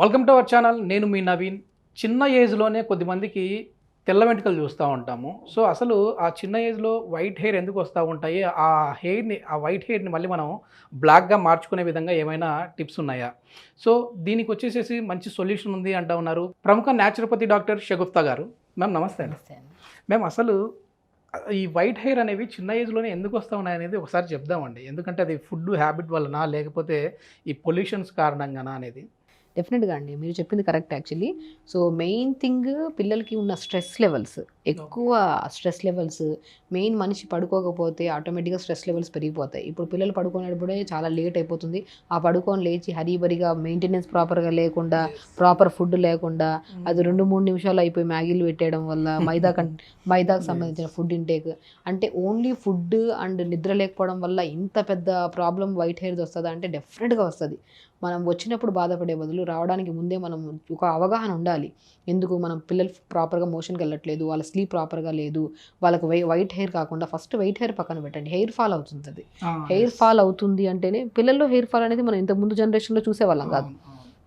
Welcome to our channel నేను మీ నవీన్. చిన్న ఏజ్లోనే కొద్దిమందికి తెల్ల వెంట్రుకలు చూస్తూ ఉంటాము. సో అసలు ఆ చిన్న ఏజ్లో వైట్ హెయిర్ ఎందుకు వస్తూ ఉంటాయి? ఆ హెయిర్ని ఆ వైట్ హెయిర్ని మళ్ళీ మనం బ్లాక్గా మార్చుకునే విధంగా ఏమైనా టిప్స్ ఉన్నాయా? సో దీనికి వచ్చేసేసి మంచి సొల్యూషన్ ఉంది అంటూ ఉన్నారు ప్రముఖ న్యాచురోపతి డాక్టర్ షగుప్తా గారు. మ్యామ్ నమస్తే అండి. నమస్తే. మేము అసలు ఈ వైట్ హెయిర్ అనేవి చిన్న ఏజ్లోనే ఎందుకు వస్తూ ఉన్నాయి అనేది ఒకసారి చెప్దామండి. ఎందుకంటే అది ఫుడ్ హ్యాబిట్ వలన లేకపోతే ఈ పొల్యూషన్స్ కారణంగానా అనేది. డెఫినెట్గా అండి. మీరు చెప్పింది correct actually so main thing పిల్లలకి ఉన్న స్ట్రెస్ లెవెల్స్ ఎక్కువ స్ట్రెస్ లెవెల్స్ మెయిన్ మనిషి పడుకోకపోతే ఆటోమేటిక్గా స్ట్రెస్ లెవెల్స్ పెరిగిపోతాయి. ఇప్పుడు పిల్లలు పడుకునేటప్పుడే చాలా లేట్ అయిపోతుంది. ఆ పడుకొని లేచి హరీబరిగా మెయింటెనెన్స్ ప్రాపర్గా లేకుండా ప్రాపర్ ఫుడ్ లేకుండా అది రెండు మూడు నిమిషాలు అయిపోయి మ్యాగీలు పెట్టేయడం వల్ల మైదా కం మైదాకు సంబంధించిన ఫుడ్ ఇంటేక్ అంటే ఓన్లీ ఫుడ్ అండ్ నిద్ర లేకపోవడం వల్ల ఇంత పెద్ద ప్రాబ్లం వైట్ హెయిర్ వస్తుందా? అంటే డెఫినెట్గా వస్తుంది. మనం వచ్చినప్పుడు బాధపడే బదులు రావడానికి ముందే మనం ఒక అవగాహన ఉండాలి. ఎందుకు? మనం పిల్లలు ప్రాపర్గా మోషన్కి వెళ్ళట్లేదు వాళ్ళ స్లీప్ ప్రాపర్గా లేదు వాళ్ళకి వై వైట్ హెయిర్ కాకుండా ఫస్ట్ వైట్ హెయిర్ పక్కన పెట్టండి. హెయిర్ ఫాల్ అవుతుంది అది హెయిర్ ఫాల్ అవుతుంది అంటేనే పిల్లల్లో హెయిర్ ఫాల్ అనేది మనం ఇంతకు ముందు జనరేషన్లో చూసేవాళ్ళం కాదు.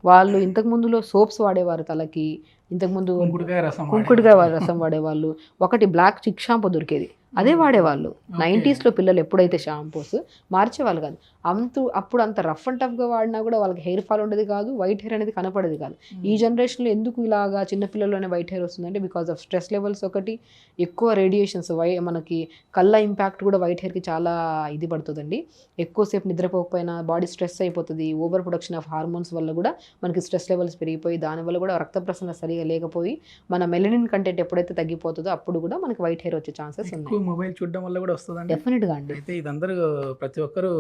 వాళ్ళు ఇంతకు ముందులో సోప్స్ వాడేవారు తలకి ఇంతకుముందు కుంకుడుకాయ కుంకుడుగా రసం వాడేవాళ్ళు. ఒకటి బ్లాక్ చిక్ షాంపూ దొరికేది. అదే వాడేవాళ్ళు. నైంటీస్లో పిల్లలు ఎప్పుడైతే షాంపూస్ మార్చేవాళ్ళు కాదు. అంత అప్పుడు అంత రఫ్ అండ్ టఫ్గా వాడినా కూడా వాళ్ళకి హెయిర్ ఫాల్ ఉండేది కాదు వైట్ హెయిర్ అనేది కనపడేది కాదు. ఈ జనరేషన్లో ఎందుకు ఇలాగా చిన్న పిల్లల్లోనే వైట్ హెయిర్ వస్తుందంటే బికాస్ ఆఫ్ స్ట్రెస్ లెవెల్స్ ఒకటి ఎక్కువ రేడియేషన్స్ వై మనకి కళ్ళ ఇంపాక్ట్ కూడా వైట్ హెయిర్కి చాలా ఇది పడుతుందండి. ఎక్కువసేపు నిద్రపోకపోయినా బాడీ స్ట్రెస్ అయిపోతుంది. ఓవర్ ప్రొడక్షన్ ఆఫ్ హార్మోన్స్ వల్ల కూడా మనకి స్ట్రెస్ లెవెల్స్ పెరిగిపోయి దానివల్ల కూడా రక్త ప్రసరణ సరిగా లేకపోయి మన మెలనిన్ కంటెంట్ ఎప్పుడైతే తగ్గిపోతుందో అప్పుడు కూడా మనకి వైట్ హెయిర్ వచ్చే ఛాన్సెస్ ఉన్నాయి. మొబైల్ చూడడం వల్ల కూడా వస్తుందండి. డెఫినెట్గా అండి. అయితే ఇదందరూ ప్రతి ఒక్కరు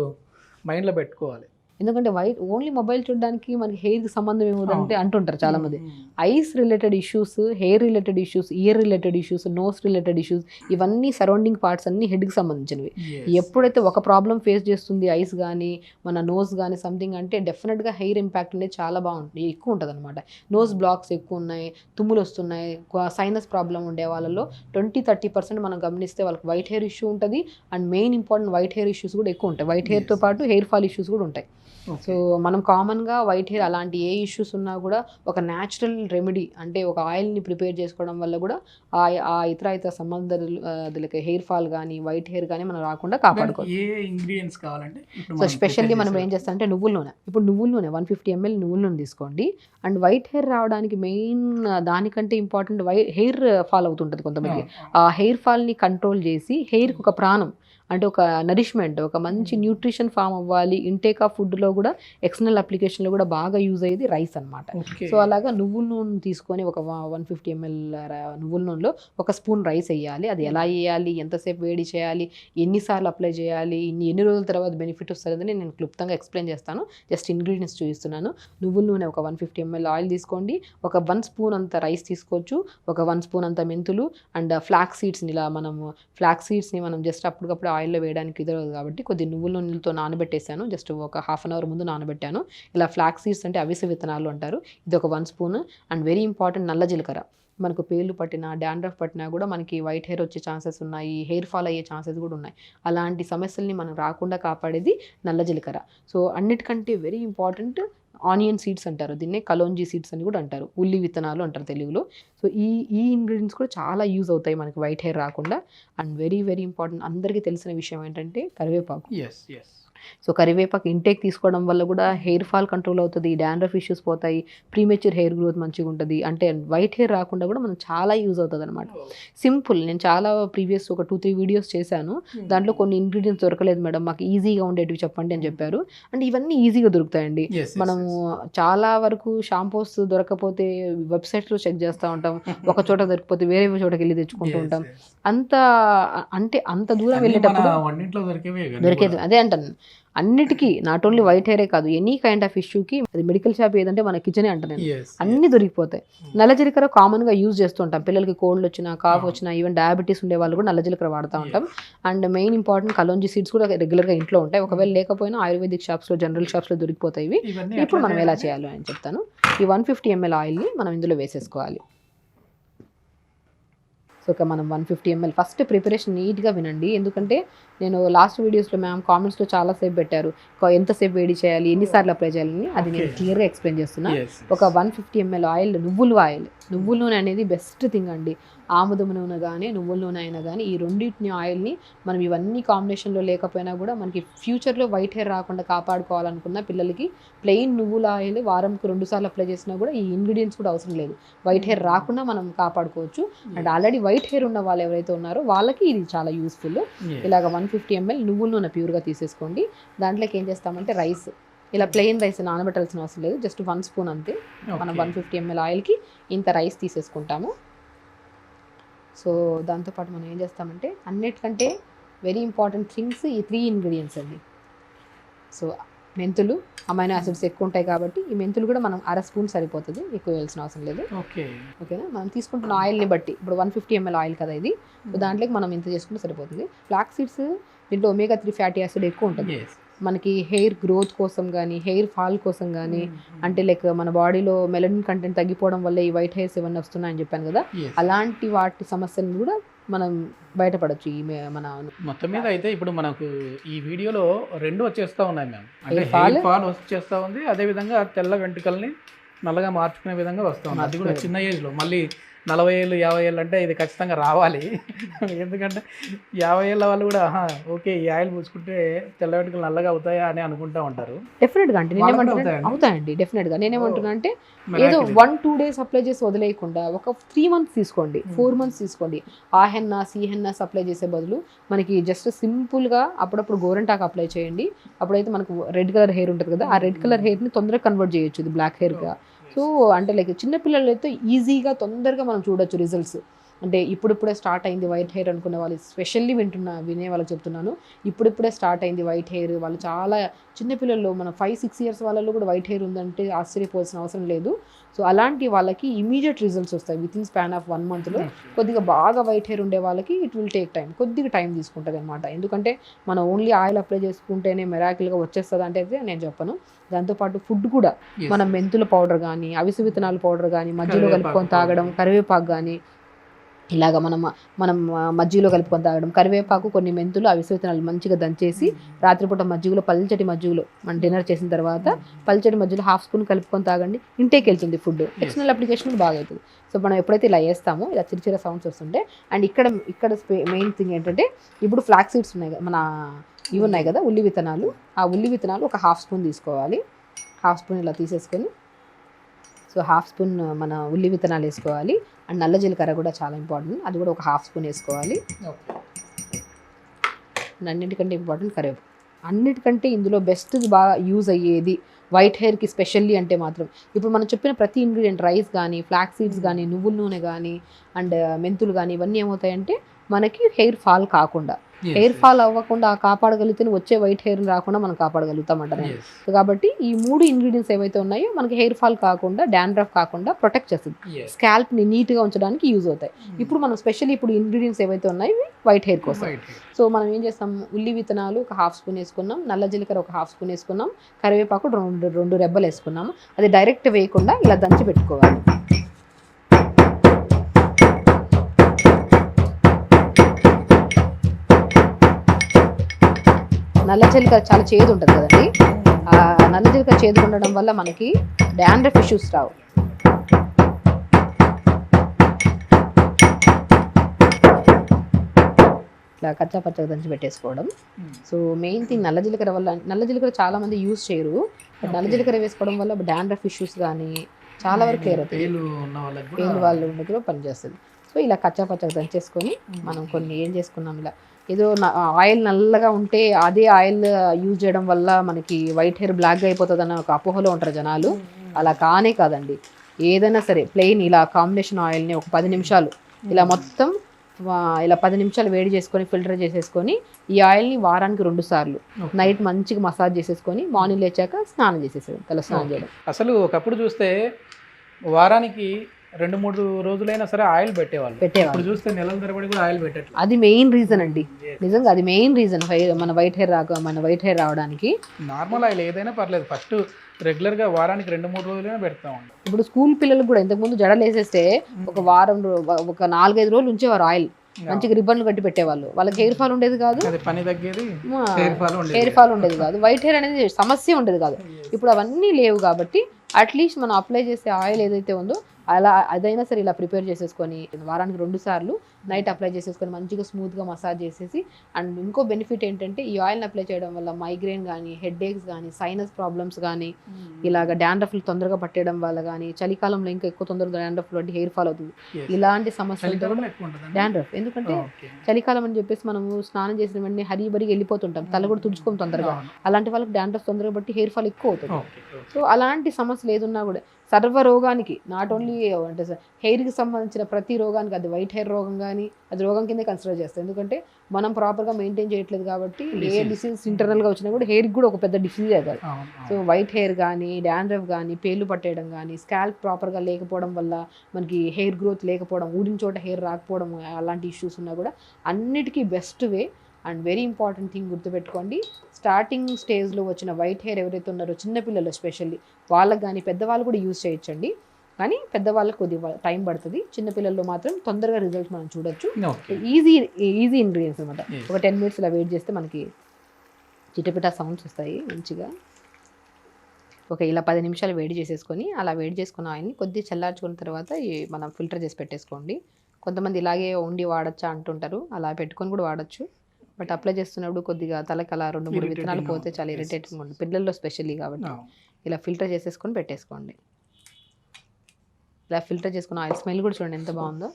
మైండ్లో పెట్టుకోవాలి. ఎందుకంటే వైట్ ఓన్లీ మొబైల్ చూడడానికి మనకి హెయిర్కి సంబంధం ఏముందంటే అంటుంటారు చాలా మంది. Eyes related issues hair related issues ear related issues nose related issues ఇవన్నీ సరౌండింగ్ పార్ట్స్ అన్ని హెడ్కి సంబంధించినవి. ఎప్పుడైతే ఒక ప్రాబ్లం ఫేస్ చేస్తుంది ఐస్ కానీ మన నోస్ కానీ సంథింగ్ అంటే డెఫినెట్గా హెయిర్ ఇంపాక్ట్ అనేది చాలా బాగుంటుంది ఎక్కువ ఉంటుంది అనమాట నోస్ బ్లాక్స్ ఎక్కువ ఉన్నాయి తుమ్ములు వస్తున్నాయి సైనస్ ప్రాబ్లం ఉండే వాళ్ళలో ట్వంటీ థర్టీ పర్సెంట్ మనం గమనిస్తే వాళ్ళకి వైట్ హెయిర్ ఇష్యూ ఉంటుంది and main important white hair issues కూడా ఎక్కువ ఉంటాయి. వైట్ హెయిర్తో పాటు హెయిర్ ఫాల్ ఇష్యూస్ కూడా ఉంటాయి. సో మనం కామన్గా వైట్ హెయిర్ అలాంటి ఏ ఇష్యూస్ ఉన్నా కూడా ఒక న్యాచురల్ రెమెడీ అంటే ఒక ఆయిల్ని ప్రిపేర్ చేసుకోవడం వల్ల కూడా ఆ ఆ ఇతర ఇతర సంబంధాలు హెయిర్ ఫాల్ కానీ వైట్ హెయిర్ కానీ మనం రాకుండా కాపాడుకోవచ్చు ఏ ఇంగ్రీడియంట్స్ కావాలంటే సో మనం స్పెషల్లీ మనం ఏం చేసే- చేస్తాం అంటే నువ్వుల నూనె. ఇప్పుడు నువ్వుల నూనె వన్ ఫిఫ్టీ ఎంఎల్ నువ్వుల నూనె తీసుకోండి. అండ్ వైట్ హెయిర్ రావడానికి మెయిన్ దానికంటే ఇంపార్టెంట్ వై హెయిర్ ఫాల్ అవుతుంటుంది కొంతమంది ఆ హెయిర్ ఫాల్ని కంట్రోల్ చేసి హెయిర్కి ఒక ప్రాణం. అంటే ఒక నరిష్మెంట్ ఒక మంచి న్యూట్రిషన్ ఫామ్ అవ్వాలి. ఇంటేక్ ఆఫ్ ఫుడ్లో కూడా ఎక్స్టర్నల్ అప్లికేషన్లో కూడా బాగా యూజ్ అయ్యేది రైస్ అనమాట సో అలాగా నువ్వుల నూనె తీసుకొని ఒక వన్ ఫిఫ్టీ ఎంఎల్ నువ్వుల నూనెలో ఒక స్పూన్ రైస్ వేయాలి. అది ఎలా వేయాలి? ఎంతసేపు వేడి చేయాలి? ఎన్నిసార్లు అప్లై చేయాలి? ఇన్ని ఎన్ని రోజుల తర్వాత బెనిఫిట్ వస్తుందని నేను క్లుప్తంగా ఎక్స్ప్లెయిన్ చేస్తాను. జస్ట్ ఇంగ్రీడియంట్స్ చూపిస్తున్నాను. నువ్వుల నూనె ఒక వన్ ఫిఫ్టీ ఎంఎల్ ఆయిల్ తీసుకోండి. ఒక వన్ స్పూన్ అంత రైస్ తీసుకోవచ్చు. ఒక వన్ స్పూన్ అంత మెంతులు. అండ్ ఫ్లాక్ సీడ్స్ని ఇలా మనము ఫ్లాక్ సీడ్స్ని మనం జస్ట్ అప్పటికప్పుడు ఆయిల్లో వేయడానికి కుదరదు కాబట్టి కొద్ది నువ్వుల నూనెలతో నానబెట్టేశాను. జస్ట్ ఒక హాఫ్ అన్ అవర్ ముందు నానబెట్టాను. ఇలా ఫ్లాక్ సీడ్స్ అంటే అవిసె విత్తనాలు అంటారు. ఇది ఒక one spoon and very important నల్ల జీలకర్ర. మనకు పేర్లు పట్టినా డాండ్రఫ్ పట్టినా కూడా మనకి వైట్ హెయిర్ వచ్చే ఛాన్సెస్ ఉన్నాయి హెయిర్ ఫాల్ అయ్యే ఛాన్సెస్ కూడా ఉన్నాయి. అలాంటి సమస్యల్ని మనం రాకుండా కాపాడేది నల్ల జీలకర్ర. సో అన్నిటికంటే వెరీ ఇంపార్టెంట్ ఆనియన్ సీడ్స్ అంటారు. దీన్నే కలోంజీ సీడ్స్ అని కూడా అంటారు. ఉల్లి విత్తనాలు అంటారు తెలుగులో. సో ఈ ఈ ఇంగ్రీడియంట్స్ కూడా చాలా యూజ్ అవుతాయి మనకి వైట్ హెయిర్ రాకుండా. అండ్ వెరీ వెరీ ఇంపార్టెంట్ అందరికీ తెలిసిన విషయం ఏంటంటే కరివేపాకు. ఎస్ ఎస్ సో కరివేపాకు ఇంటేక్ తీసుకోవడం వల్ల కూడా హెయిర్ ఫాల్ కంట్రోల్ అవుతుంది డాండ్రఫ్ ఇష్యూస్ పోతాయి ప్రీమేచర్ హెయిర్ గ్రోత్ మంచిగా ఉంటుంది. అంటే వైట్ హెయిర్ రాకుండా కూడా మనం చాలా యూజ్ అవుతుంది అనమాట సింపుల్ నేను చాలా ప్రీవియస్ ఒక టూ త్రీ వీడియోస్ చేశాను. దాంట్లో కొన్ని ఇంగ్రీడియంట్స్ దొరకలేదు మేడం. మాకు ఈజీగా ఉండేటివి చెప్పండి అని చెప్పారు. అంటే ఇవన్నీ ఈజీగా దొరుకుతాయండి. మనము చాలా వరకు షాంపూస్ దొరకకపోతే వెబ్సైట్స్లో చెక్ చేస్తూ ఉంటాం. ఒక చోట దొరికిపోతే వేరే చోటకి వెళ్ళి తెచ్చుకుంటూ ఉంటాం. అంత అంటే అంత దూరం వెళ్ళేటప్పుడు దొరికేది. అదే అంటాను. అన్నిటికీ నాట్ ఓన్లీ వైట్ హెయిరే కాదు ఎనీ కైండ్ ఆఫ్ ఇష్యూకి అది మెడికల్ షాప్ ఏదంటే మన కిచెనే అంటాను అన్ని దొరికిపోతాయి. నల్ల జీలకర్ర కామన్గా యూజ్ చేస్తుంటాం పిల్లలకి కోల్డ్ వచ్చినా కాఫ్ వచ్చినా ఈవెన్ డయాబెటీస్ ఉండే వాళ్ళు కూడా నల్ల జీలకర్ర వాడుతూ ఉంటాం. And main important kalonji seeds కూడా రెగ్యులర్గా ఇంట్లో ఉంటాయి. ఒకవేళ లేకపోయినా ఆయుర్వేదిక్ షాప్స్లో జనరల్ షాప్స్లో దొరికిపోతాయి ఇవి. ఇప్పుడు మనం ఎలా చేయాలి? చేయాలో అని చెప్తాను. ఈ వన్ ఫిఫ్టీ ఎంఎల్ ఆయిల్ని మనం ఇందులో వేసేసుకోవాలి. సో ఒక మనం one fifty ML first preparation నీట్గా వినండి. ఎందుకంటే నేను లాస్ట్ వీడియోస్లో మ్యామ్ కామెంట్స్లో చాలా సేపు పెట్టారు. ఎంతసేపు వేడి చేయాలి ఎన్నిసార్లు అప్లై చేయాలని అది నేను. క్లియర్గా ఎక్స్ప్లెయిన్ చేస్తున్నా. ఒక వన్ ఫిఫ్టీ ఎంఎల్ ఆయిల్ నువ్వుల ఆయిల్ నువ్వుల నూనె అనేది బెస్ట్ థింగ్ అండి. ఆముదం నూనె కానీ నువ్వుల నూనె అయినా కానీ ఈ రెండింటిని ఆయిల్ని మనం ఇవన్నీ కాంబినేషన్లో లేకపోయినా కూడా మనకి ఫ్యూచర్లో వైట్ హెయిర్ రాకుండా కాపాడుకోవాలనుకున్న పిల్లలకి ప్లెయిన్ నువ్వుల ఆయిల్ వారంకి రెండు సార్లు అప్లై చేసినా కూడా ఈ ఇంగ్రీడియంట్స్ కూడా అవసరం లేదు. వైట్ హెయిర్ రాకుండా మనం కాపాడుకోవచ్చు. అండ్ ఆల్రెడీ వైట్ హెయిర్ ఉన్న వాళ్ళు ఎవరైతే ఉన్నారో వాళ్ళకి ఇది చాలా యూస్ఫుల్. ఇలాగ వన్ ఫిఫ్టీ ఎంఎల్ నువ్వుల నూనె ప్యూర్గా తీసేసుకోండి. దాంట్లోకి ఏం చేస్తామంటే రైస్. ఇలా ప్లెయిన్ రైస్ నానబెట్టాల్సిన అవసరం లేదు. జస్ట్ వన్ స్పూన్ అంతే. మనం. వన్ ఫిఫ్టీ ఎంఎల్ ఆయిల్కి ఇంత రైస్ తీసేసుకుంటాము. సో దాంతోపాటు మనం ఏం చేస్తామంటే అన్నిటికంటే వెరీ ఇంపార్టెంట్ థింగ్స్ ఈ త్రీ ఇంగ్రీడియంట్స్ అండి. సో మెంతులు అమైనో యాసిడ్స్ ఎక్కువ ఉంటాయి కాబట్టి ఈ మెంతులు కూడా మనం అర స్పూన్ సరిపోతుంది ఎక్కువ వేయాల్సిన అవసరం లేదు. ఓకే. ఓకేనా మనం తీసుకుంటున్న ఆయిల్ని బట్టి ఇప్పుడు వన్ ఫిఫ్టీ ఎంఎల్ ఆయిల్ కదా ఇది. సో దాంట్లోకి మనం ఇంత చేసుకుంటే సరిపోతుంది. ఫ్లాక్ సీడ్స్ దీంట్లో ఒమేగా త్రీ ఫ్యాటీ యాసిడ్ ఎక్కువ ఉంటుంది. మనకి హెయిర్ గ్రోత్ కోసం కానీ హెయిర్ ఫాల్ కోసం కానీ అంటే లైక్ మన బాడీలో మెలనిన్ కంటెంట్ తగ్గిపోవడం వల్ల ఈ వైట్ హెయిర్స్ ఇవన్నీ వస్తున్నాయని చెప్పాను కదా. అలాంటి వాటి సమస్యలను కూడా మనం బయటపడచ్చు ఈ మన మొత్తం మీద అయితే ఇప్పుడు మనకు ఈ వీడియోలో రెండు వచ్చేస్తా ఉన్నాయి మ్యామ్. అంటే? Hair fall? వచ్చేస్తా ఉంది అదే విధంగా తెల్ల వెంట్రుకల్ని నల్లగా మార్చుకునే విధంగా వస్తా ఉంది. అది కూడా చిన్న ఏజ్లో. మళ్ళీ నలభై ఏళ్ళు యాభై ఏళ్ళు అంటే ఇది ఖచ్చితంగా రావాలి. ఎందుకంటే యాభై ఏళ్ళ వాళ్ళు కూడా ఓకే ఈ ఆయిల్ పూసుకుంటే తెల్ల వెంట్రుకలు నల్లగా అవుతాయా అని అనుకుంటా ఉంటారు. డెఫినెట్గా అంటే నేనేమంటున్నా అవుతాయండి? అవుతాయండి డెఫినెట్గా. నేనేమంటున్నా అంటే ఏదో. వన్ టూ డేస్ అప్లై చేసి వదిలేయకుండా ఒక త్రీ మంత్స్ తీసుకోండి ఫోర్ మంత్స్ తీసుకోండి. ఆ హెన్నా సి హెన్నా అప్లై చేసే బదులు మనకి జస్ట్ సింపుల్గా అప్పుడప్పుడు గోరంటాకు అప్లై చేయండి. అప్పుడైతే మనకు రెడ్ కలర్ హెయిర్ ఉంటుంది కదా ఆ రెడ్ కలర్ హెయిర్ని తొందరగా కన్వర్ట్ చేయొచ్చు ఇది బ్లాక్ హెయిర్గా. సో అంటే లైక్ చిన్నపిల్లలు అయితే ఈజీగా తొందరగా మనం చూడొచ్చు రిజల్ట్స్ అంటే ఇప్పుడిప్పుడే స్టార్ట్ అయింది వైట్ హెయిర్ అనుకునే వాళ్ళు స్పెషల్లీ వింటున్నా వినే వాళ్ళకి చెప్తున్నాను. ఇప్పుడిప్పుడే స్టార్ట్ అయింది వైట్ హెయిర్ వాళ్ళు చాలా చిన్నపిల్లల్లో మన ఫైవ్ సిక్స్ ఇయర్స్ వాళ్ళలో కూడా వైట్ హెయిర్ ఉందంటే ఆశ్చర్యపోవాల్సిన అవసరం లేదు. సో అలాంటి వాళ్ళకి ఇమీడియట్ రిజల్ట్స్ వస్తాయి with in span of one మంత్లో కొద్దిగా బాగా వైట్ హెయిర్ ఉండే వాళ్ళకి ఇట్ విల్ టేక్ టైం కొద్దిగా టైం తీసుకుంటుంది అనమాట ఎందుకంటే మనం ఓన్లీ ఆయిల్ అప్లై చేసుకుంటేనే మెరాకిల్గా వచ్చేస్తుంది అంటే అయితే నేను చెప్పను. దాంతోపాటు ఫుడ్ కూడా. మనం మెంతుల పౌడర్ కానీ అవిసె విత్తనాల పౌడర్ కానీ మధ్యలో కలుపుకొని. తాగడం కరివేపాకు కానీ ఇలాగ మనం మనం మజ్జిగలో కలుపుకొని తాగడం. కరివేపాకు కొన్ని మెంతులు అవిసె విత్తనాలు మంచిగా దంచేసి రాత్రిపూట మజ్జిగలో పల్చటి మజ్జిగలో మనం డిన్నర్ చేసిన తర్వాత పల్చటి మజ్జిగలో హాఫ్ స్పూన్ కలుపుకొని తాగండి. ఇంటేకి వెళ్తుంది ఫుడ్ ఎక్స్టర్నల్ అప్లికేషన్ కూడా బాగా అవుతుంది. సో మనం ఎప్పుడైతే ఇలా వేస్తామో ఇలా చిన్న సౌండ్స్ వస్తుంటే అండ్ ఇక్కడ ఇక్కడ మెయిన్ థింగ్ ఏంటంటే ఇప్పుడు ఫ్లాక్ సీడ్స్ ఉన్నాయి కదా మన ఇవి ఉన్నాయి కదా ఉల్లి విత్తనాలు. ఆ ఉల్లి విత్తనాలు ఒక హాఫ్ స్పూన్ తీసుకోవాలి. హాఫ్ స్పూన్ ఇలా తీసేసుకొని సో హాఫ్ స్పూన్ మన ఉల్లి విత్తనాలు వేసుకోవాలి. అండ్ నల్ల జీలకర్ర కూడా చాలా ఇంపార్టెంట్ అది కూడా ఒక హాఫ్ స్పూన్ వేసుకోవాలి. అన్నిటికంటే ఇంపార్టెంట్ కరివేపాకు అన్నిటికంటే ఇందులో బెస్ట్ బాగా యూజ్ అయ్యేది వైట్ హెయిర్కి స్పెషల్లీ అంటే మాత్రం. ఇప్పుడు మనం చెప్పిన ప్రతి ఇంగ్రీడియంట్ రైస్ కానీ ఫ్లాక్ సీడ్స్ కానీ నువ్వుల నూనె కానీ అండ్ మెంతులు కానీ ఇవన్నీ ఏమవుతాయంటే మనకి హెయిర్ ఫాల్ కాకుండా. హెయిర్. ఫాల్ అవ్వకుండా కాపాడగలిగితే వచ్చే వైట్ హెయిర్ రాకుండా మనం కాపాడగలుగుతాం అంటారు. కాబట్టి ఈ మూడు ఇంగ్రీడియంట్స్ ఏవైతే ఉన్నాయో మనకి హెయిర్ ఫాల్ కాకుండా డాండ్రఫ్ కాకుండా ప్రొటెక్ట్ చేస్తుంది. Yes. స్కాల్ప్ని నీట్గా ఉంచడానికి యూజ్ అవుతాయి. ఇప్పుడు మనం స్పెషల్లీ ఇప్పుడు ఇంగ్రీడియంట్స్ ఏవైతే ఉన్నాయో వైట్ హెయిర్ కోసం. సో మనం ఏం చేస్తాం? ఉల్లి విత్తనాలు ఒక హాఫ్ స్పూన్ వేసుకున్నాం. నల్ల జీలకర్ర ఒక హాఫ్ స్పూన్ వేసుకున్నాం. కరివేపాకు రెండు రెండు రెబ్బలు వేసుకున్నాము అది డైరెక్ట్ వేయకుండా ఇలా దంచి పెట్టుకోవాలి. నల్ల జీలకర్ర చాలా చేదు ఉంటుంది కదండి ఆ నల్ల జీలకర్ర చేదు ఉండడం వల్ల మనకి డాండ్రఫ్ ఇష్యూస్ రావు. ఇట్లా కచ్చా పచ్చగా దంచి పెట్టేసుకోవడం. సో మెయిన్ థింగ్ నల్ల జీలకర్ర వల్ల నల్ల జీలకర్ర చాలా మంది యూజ్ చేయరు. బట్ నల్ల జీలకర్ర వేసుకోవడం వల్ల డాండ్రఫ్ ఇష్యూస్ కానీ చాలా వరకు క్లియర్ అవుతుంది పేలు వాళ్ళు కూడా పనిచేస్తుంది సో ఇలా కచ్చా పచ్చగా దంచేసుకొని మనం కొన్ని ఏం చేసుకున్నాం ఇలా ఏదో ఆయిల్ నల్లగా ఉంటే అదే ఆయిల్ యూజ్ చేయడం వల్ల మనకి వైట్ హెయిర్ బ్లాక్గా అయిపోతుంది అన్న ఒక అపోహలో ఉంటారు జనాలు. అలా కానే కాదండి. ఏదైనా సరే ప్లెయిన్ ఇలా కాంబినేషన్ ఆయిల్ని ఒక పది నిమిషాలు ఇలా మొత్తం ఇలా పది నిమిషాలు వేడి చేసుకొని ఫిల్టర్ చేసేసుకొని ఈ ఆయిల్ని వారానికి రెండు సార్లు. నైట్ మంచిగా మసాజ్ చేసేసుకొని మార్నింగ్ లేచాక స్నానం చేసేసేది తల స్నానం చేయడం. అసలు ఒకప్పుడు చూస్తే వారానికి రెండు మూడు రోజులైనా సరే ఆయిల్ పెట్టేవాళ్ళు. పెట్టేవాళ్ళు. చూస్తే నెలల తరబడి కూడా ఆయిల్ పెట్టట్లేదు. అది మెయిన్ రీజన్ అండి. నిజంగా అది మెయిన్ రీజన్. మన వైట్ హెయిర్ రాక మన వైట్ హెయిర్ రావడానికి. నార్మల్ ఆయిల్ ఏదైనా పర్లేదు. ఫస్ట్ రెగ్యులర్గా వారానికి రెండు మూడు రోజులైనా పెడతా ఉంటాం ఇప్పుడు స్కూల్ పిల్లలకు కూడా ఇంతకుముందు జడలు వేసేస్తే ఒక వారం రో- ఒక నాలుగైదు రోజులు ఉంచేవారు ఆయిల్. మంచిగా రిబ్బన్లు కట్టి పెట్టేవాళ్ళు. వాళ్ళకి హెయిర్ ఫాల్ ఉండేది కాదు? పని తగ్గేది హెయిర్ ఫాల్ ఉండేది. హెయిర్ ఫాల్ ఉండేది కాదు. వైట్ హెయిర్ అనేది సమస్య ఉండేది కాదు. ఇప్పుడు అవన్నీ లేవు కాబట్టి అట్లీస్ట్ మనం అప్లై చేసే ఆయిల్ ఏదైతే ఉందో అలా అదైనా సరే ఇలా ప్రిపేర్ చేసేసుకొని వారానికి రెండు సార్లు నైట్ అప్లై చేసేసుకొని మంచిగా స్మూత్గా మసాజ్ చేసేసి అండ్ ఇంకో బెనిఫిట్ ఏంటంటే ఈ ఆయిల్ని అప్లై చేయడం వల్ల మైగ్రేన్ కానీ హెడ్ ఏక్స్ కానీ సైనస్ ప్రాబ్లమ్స్ కానీ ఇలాగ డాండ్రఫ్లు తొందరగా పట్టేయడం వల్ల కానీ చలికాలంలో ఇంకా ఎక్కువ తొందరగా డాండ్రఫ్ వంటి హెయిర్ ఫాల్ అవుతుంది. ఇలాంటి సమస్యలతో ఉంటుందండి? డాండ్రఫ్ ఎందుకంటే. చలికాలం అని చెప్పేసి మనము స్నానం చేసిన వెంటనే హరి బరికి వెళ్ళిపోతుంటాం తల కూడా తుడుచుకోం తొందరగా. అలాంటి వాళ్ళకి డాండ్రఫ్ తొందరగా బట్టి హెయిర్ ఫాల్ ఎక్కువ అవుతుంది. సో అలాంటి సమస్యలు ఏదున్నా కూడా సర్వ రోగానికి నాట్ ఓన్లీ అంటే హెయిర్కి సంబంధించిన ప్రతి రోగానికి అది వైట్ హెయిర్ రోగం కానీ అది రోగం కింద కన్సిడర్ చేస్తాం ఎందుకంటే మనం ప్రాపర్గా మెయింటైన్ చేయట్లేదు కాబట్టి ఏ. డిసీజ్ ఇంటర్నల్గా వచ్చినా కూడా హెయిర్కి కూడా ఒక పెద్ద డిసీజ్ అది సో. వైట్ హెయిర్ కానీ డాండ్రఫ్ కానీ పేర్లు పట్టేయడం కానీ స్కాల్ప్ ప్రాపర్గా లేకపోవడం వల్ల మనకి హెయిర్ గ్రోత్ లేకపోవడం ఊడిన చోట హెయిర్ రాకపోవడం అలాంటి ఇష్యూస్ ఉన్నా కూడా అన్నిటికీ best way and very important thing గుర్తుపెట్టుకోండి స్టార్టింగ్ స్టేజ్లో వచ్చిన వైట్ హెయిర్ ఎవరైతే ఉన్నారో చిన్నపిల్లలు ఎస్పెషల్లీ వాళ్ళకి కానీ పెద్దవాళ్ళు కూడా యూజ్ చేయొచ్చండి కానీ పెద్దవాళ్ళకి కొద్దిగా టైం పడుతుంది. చిన్నపిల్లల్లో మాత్రం తొందరగా రిజల్ట్స్ మనం చూడొచ్చు. ఈజీ ఈజీ ఇంగ్రీడియంట్స్ అనమాట. ఒక టెన్ మినిట్స్ ఇలా వెయిట్ చేస్తే మనకి చిటపిట సౌండ్స్ వస్తాయి మంచిగా. ఓకే ఇలా పది నిమిషాలు వేడి చేసేసుకొని అలా వేడి చేసుకున్న ఆయిల్ని కొద్దిగా చల్లార్చుకున్న తర్వాత ఈ మనం ఫిల్టర్ చేసి పెట్టేసుకోండి. కొంతమంది ఇలాగే ఉండి వాడచ్చా అంటుంటారు. అలా పెట్టుకొని కూడా వాడచ్చు. బట్ అప్లై చేస్తున్నప్పుడు కొద్దిగా తలకి అలా రెండు మూడు విత్తనాలు పోతే చాలా. ఇరిటేటింగ్ ఉంటుంది. పిల్లల్లో స్పెషల్లీ కాబట్టి. ఇలా ఫిల్టర్ చేసేసుకొని పెట్టేసుకోండి. ఇలా ఫిల్టర్ చేసుకున్న ఆయిల్ స్మెల్ కూడా చూడండి ఎంత బాగుందో.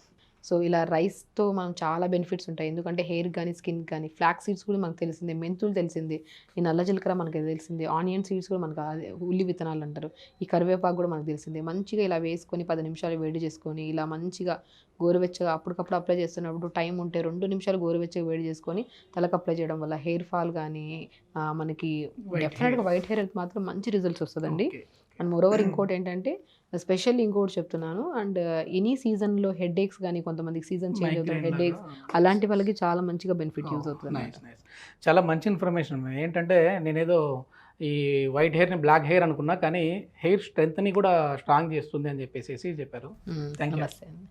సో ఇలా రైస్తో మనం చాలా బెనిఫిట్స్ ఉంటాయి. ఎందుకంటే హెయిర్ కానీ స్కిన్ కానీ ఫ్లాక్ సీడ్స్ కూడా మనకు తెలిసిందే మెంతులు తెలిసింది ఈ నల్ల జీలకర్ర మనకి తెలిసింది ఆనియన్ సీడ్స్ కూడా మనకు ఉల్లి విత్తనాలు అంటారు. ఈ కరివేపాకు కూడా మనకు తెలిసిందే. మంచిగా ఇలా వేసుకొని పది నిమిషాలు వేడి చేసుకొని ఇలా మంచిగా గోరువెచ్చగా అప్పటికప్పుడు అప్లై చేస్తున్నప్పుడు టైం ఉంటే రెండు నిమిషాలు గోరువెచ్చగా వేడి చేసుకొని తలకు అప్లై చేయడం వల్ల హెయిర్ ఫాల్ కానీ మనకి డెఫినెట్గా. వైట్ హెయిర్ మాత్రం మంచి రిజల్ట్స్ వస్తుందండి. అండ్ మోరోవర్ ఇంకోటి ఏంటంటే స్పెషల్ ఇంకోటి చెప్తున్నాను. అండ్ ఎనీ సీజన్లో హెడ్ ఏక్స్ కానీ కొంతమందికి సీజన్ చేంజ్ అవుతుంది. Headaches. అలాంటి వాళ్ళకి చాలా మంచిగా బెనిఫిట్ యూజ్ Oh, అవుతుంది. చాలా మంచి ఇన్ఫర్మేషన్ ఏంటంటే నేనేదో ఈ వైట్ హెయిర్ని బ్లాక్ హెయిర్ అనుకున్నా కానీ హెయిర్ స్ట్రెంత్ని కూడా స్ట్రాంగ్ చేస్తుంది అని చెప్పేసి చెప్పారు. You. నమస్తే అండి.